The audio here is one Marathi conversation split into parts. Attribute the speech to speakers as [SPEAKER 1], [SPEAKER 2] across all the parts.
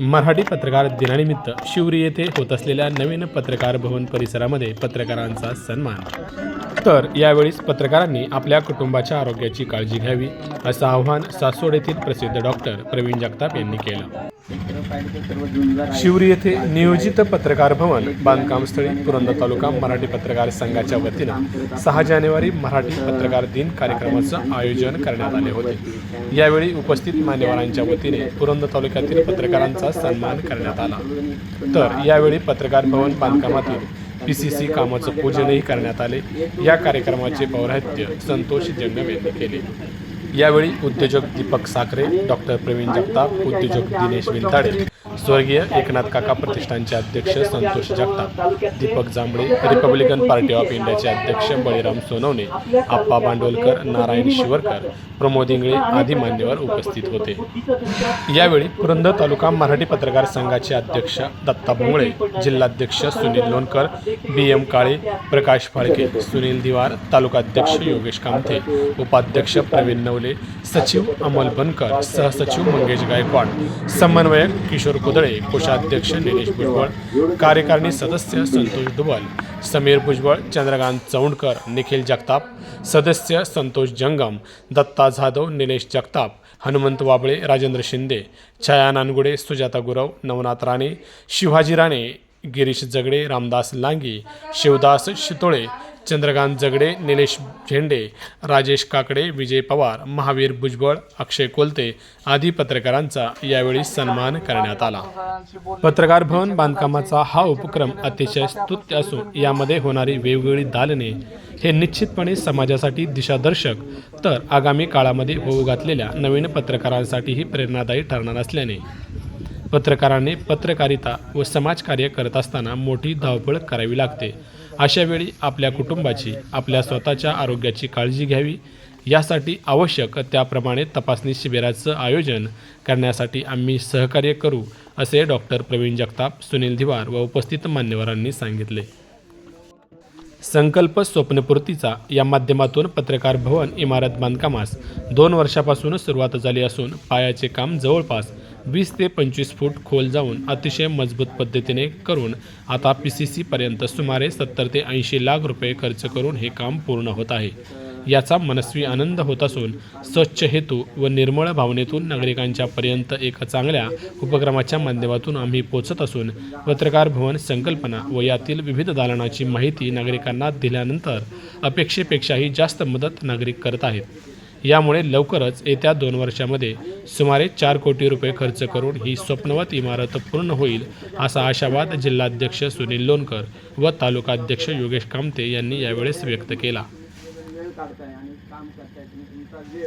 [SPEAKER 1] मराठी पत्रकार दिनानिमित्त शिवरी येथे होत असलेल्या नवीन पत्रकार भवन परिसरामध्ये पत्रकारांचा सन्मान. तर यावेळीस पत्रकारांनी आपल्या कुटुंबाच्या आरोग्याची काळजी घ्यावी असं आव्हान सासवड येथील प्रसिद्ध डॉक्टर प्रवीण जगताप यांनी केलं. शिवरी येथे नियोजित पत्रकार भवन बांधकामस्थळी पुरंदर तालुका मराठी पत्रकार संघाच्या वतीनं सहा जानेवारी मराठी पत्रकार दिन कार्यक्रमाचं आयोजन करण्यात आले होते. यावेळी उपस्थित मान्यवरांच्या वतीने पुरंदर तालुक्यातील पत्रकारांचा सन्मान करण्यात आला. तर यावेळी पत्रकार भवन बांधकामातील पी सी सी कामाचं पूजनही करण्यात आले. या कार्यक्रमाचे पौराहित्य संतोष जंगम यांनी केले. यावेळी उद्योजक दीपक साखरे डॉक्टर प्रवीण जगताप उद्योजक दिनेश विलताडे स्वर्गीय एकनाथ काका प्रतिष्ठानचे अध्यक्ष Santosh Jagtap Deepak Jambhale Republican Party of इंडियाचे अध्यक्ष बळीराम सोनवणे आप्पा बांडोलकर नारायण शिवरकर प्रमोद इंगळे आदी मान्यवर उपस्थित होते. यावेळी पुरंदर तालुका मराठी पत्रकार संघाचे अध्यक्ष दत्ता भोंगळे जिल्हाध्यक्ष सुनील लोणकर बी एम काळे प्रकाश फाळके सुनील दिवार तालुकाध्यक्ष योगेश कामथे उपाध्यक्ष प्रवीण नवले सचिव अमोल बनकर सहसचिव मंगेश गायकवाड समन्वयक किशोर कुदळे कोषाध्यक्ष निलेश भुजबळ कार्यकारिणी सदस्य संतोष दुबल समीर भुजबळ चंद्रकांत चौंडकर निखिल जगताप सदस्य संतोष जंगम दत्ता जाधव निलेश जगताप हनुमंत वाबळे राजेंद्र शिंदे छाया नानगुडे सुजाता गुरव नवनाथ राणे शिवाजी राणे गिरीश जगडे रामदास लांगी शिवदास शितोळे चंद्रकांत जगडे निलेश झेंडे राजेश काकडे विजय पवार महावीर भुजबळ अक्षय कोलते आदी पत्रकारांचा यावेळी सन्मान करण्यात आला. पत्रकार भवन बांधकामाचा हा उपक्रम अतिशय स्तुत्य असून यामध्ये होणारी वेगवेगळी दालने हे निश्चितपणे समाजासाठी दिशादर्शक तर आगामी काळामध्ये होऊ घातलेल्या नवीन पत्रकारांसाठीही प्रेरणादायी ठरणार असल्याने पत्रकारांनी पत्रकारिता व समाजकार्य करत असताना मोठी धावपळ करावी लागते. अशा वेळी आपल्या कुटुंबाची आपल्या स्वतःच्या आरोग्याची काळजी घ्यावी. यासाठी आवश्यक त्याप्रमाणे तपासणी शिबिराचं आयोजन करण्यासाठी आम्ही सहकार्य करू असे डॉक्टर प्रवीण जगताप सुनील धिवार व उपस्थित मान्यवरांनी सांगितले. संकल्प स्वप्नपूर्तीचा या माध्यमातून पत्रकार भवन इमारत बांधकामास दोन वर्षापासून सुरुवात झाली असून पायाचे काम जवळपास वीस ते पंचवीस फूट खोल जाऊन अतिशय मजबूत पद्धतीने करून आता पी सी सीपर्यंत सुमारे सत्तर ते ऐंशी लाख रुपये खर्च करून हे काम पूर्ण होत आहे. याचा मनस्वी आनंद होत असून स्वच्छ हेतू व निर्मळ भावनेतून नागरिकांच्या पर्यंत एका चांगल्या उपक्रमाच्या माध्यमातून आम्ही पोचत असून पत्रकार भवन संकल्पना व यातील विविध दालनाची माहिती नागरिकांना दिल्यानंतर अपेक्षेपेक्षाही जास्त मदत नागरिक करत आहेत. यामुळे लवकरच येत्या दोन वर्षामध्ये सुमारे चार कोटी रुपये खर्च करून ही स्वप्नवत इमारत पूर्ण होईल असा आशावाद जिल्हाध्यक्ष सुनील लोणकर व तालुकाध्यक्ष योगेश कामते यांनी यावेळेस व्यक्त केला.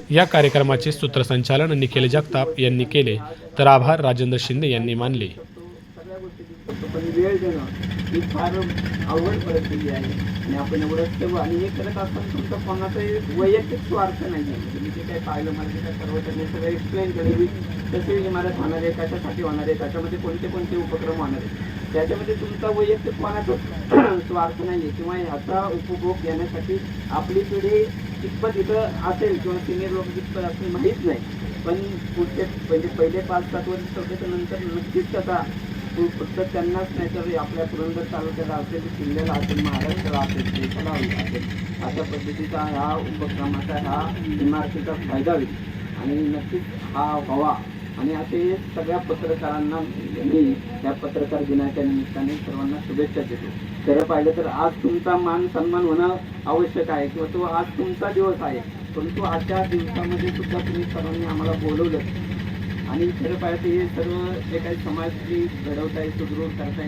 [SPEAKER 1] या कार्यक्रमाचे सूत्रसंचालन निखिल जगताप यांनी केले. तर आभार राजेंद्र शिंदे यांनी मानले.
[SPEAKER 2] सगळ्या गोष्टी करतो पण वेळ देणं ही फार अवघड परिस्थिती आहे. आणि आपण एवढंच आणि हे करत असताना तुमचा वैयक्तिक स्वार्थ नाही आहे. तुम्ही जे काही पाहिलं मला ते काय सर्व त्यांनी सगळं एक्सप्लेन केलं की कशी इमारत होणार आहे कशासाठी होणार आहे त्याच्यामध्ये कोणते कोणते उपक्रम होणार आहे त्याच्यामध्ये तुमचा वैयक्तिक कोणाचा स्वार्थ नाही आहे किंवा ह्याचा उपभोग घेण्यासाठी आपली पिढी कितपत इथं असेल किंवा सिनियर लोक कितपत असेल माहीत नाही. पण पुढचे म्हणजे पहिले पाच सात वर्ष ठेवल्याच्या नंतर नक्कीच त्याचा फक्त त्यांनाच नाही तर आपल्या पुरंदर तालुक्याला असेल किल्ल्याला असेल महाराष्ट्राला असेल देशाला असेल. अशा पद्धतीचा ह्या उपक्रमाचा ह्या इमारतीचा फायदा होईल. आणि नक्कीच हा व्हावा. आणि असे सगळ्या पत्रकारांना म्हणजे मी या पत्रकार दिनाच्या निमित्ताने सर्वांना शुभेच्छा देतो. खरं पाहिलं तर आज तुमचा मान सन्मान होणं आवश्यक आहे किंवा तो आज तुमचा दिवस आहे परंतु आजच्या दिवसामध्ये सुद्धा तुम्ही सर्वांनी आम्हाला बोलवलं. आणि खरं पाहिजे हे सर्व जे काही समाज जी घडवताय सुदृढ करताय